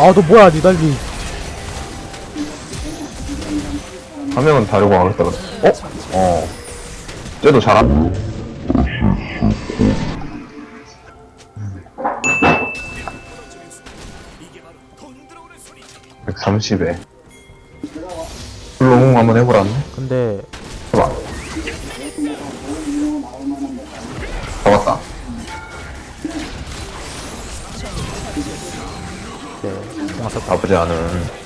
아, 너 뭐야, 니달리. 한 명은 다려고 하겠다 그래. 어? 어. 쟤도 잘한. 130에. 롱 한번 해보라네. 근데, 해봐. 잡았다. 썼다. 나쁘지 않은.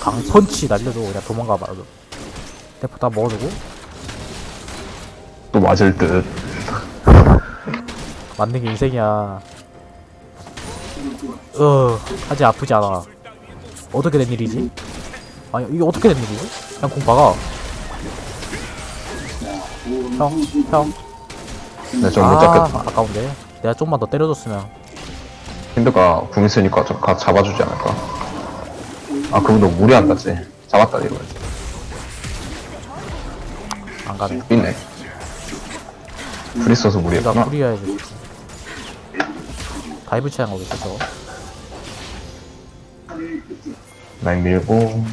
강펀치 날려도 그냥 도망가 봐도. 대포 다 먹어두고, 또 맞을 듯. 맞는 게 인생이야. 어, 아직 아프지 않아. 어떻게 된 일이지? 아니, 이게 어떻게 된 일이지? 그냥 공 박아. 형, 형. 네, 좀못 아, 잡겠다. 아까운데. 내가 좀만 더 때려줬으면. 힌드가 궁 있으니까 좀 가, 잡아주지 않을까? 아, 그분도 무리한다지. 잡았다, 이거. 안 가네. 있네. 풀 있어서 내가 무리했구나. 풀이해야지. 다이브 취한 거겠어, 저거. 라인 밀고.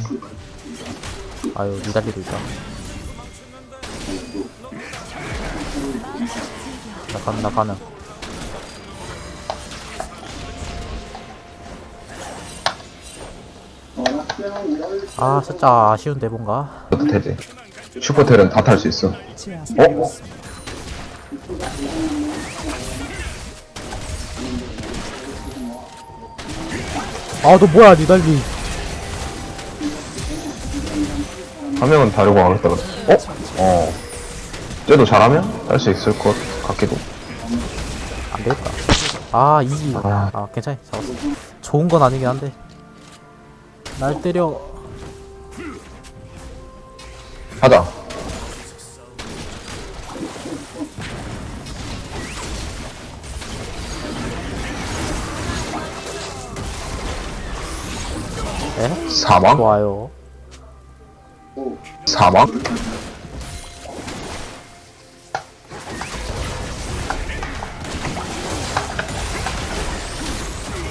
아유, 니달리도 있다. 나 가는, 나 가는. 아, 살짝 아쉬운데, 뭔가. 어떻게 되지? 슈퍼텔은 다 탈 수 있어. 어? 어? 아, 너 뭐야, 니달리. 한 명은 다려고 하겠다 그래. 어? 어. 쟤도 잘하면 할 수 있을 것 같기도. 안 되겠다. 아, 이기. 아. 아, 괜찮아. 잡았어. 좋은 건 아니긴 한데. 날 때려. 하자. 에? 사망? 좋아요. 사망?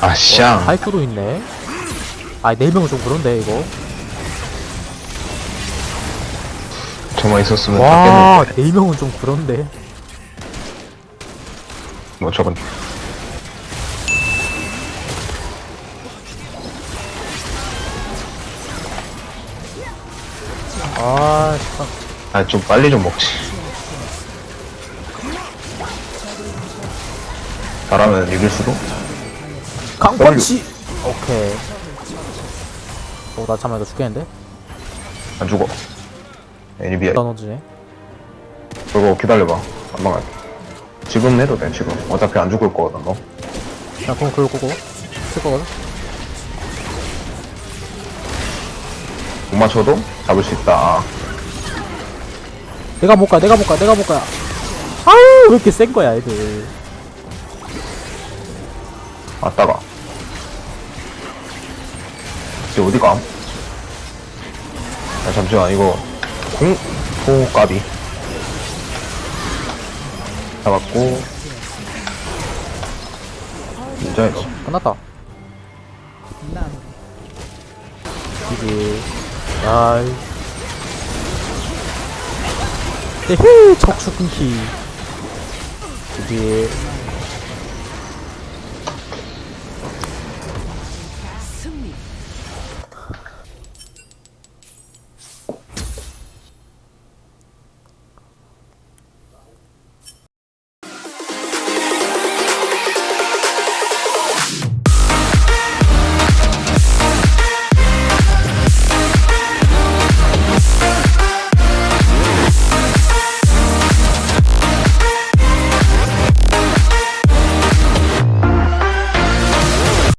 아샹. 하이프도 있네. 아, 네 명은 좀 그런데, 이거. 저만 있었으면 와, 닦겠는데. 네 명은 좀 그런데. 뭐 저건. 아, 참. 아, 좀 빨리 좀 먹지. 잘하면 이길 수도? 강펀치! 오케이. 오, 나 참아, 이거 죽겠는데? 안 죽어. 애니비야. 나눠주네. 그거 기다려봐. 안 망할. 지금 해도 돼, 지금. 어차피 안 죽을 거거든, 너. 나 그럼 그걸 끄고. 쓸 거거든? 못 맞춰도 잡을 수 있다. 내가 못 가, 내가 못 가, 내가 못 가. 아우, 왜 이렇게 센 거야, 애들. 왔다가. 이제 어디 감? 아, 잠시만, 이거. 공, 소까비. 잡았고. 진짜 이거. 끝났다. 이게, 아이. 에헤, 척추 끊기. 이게,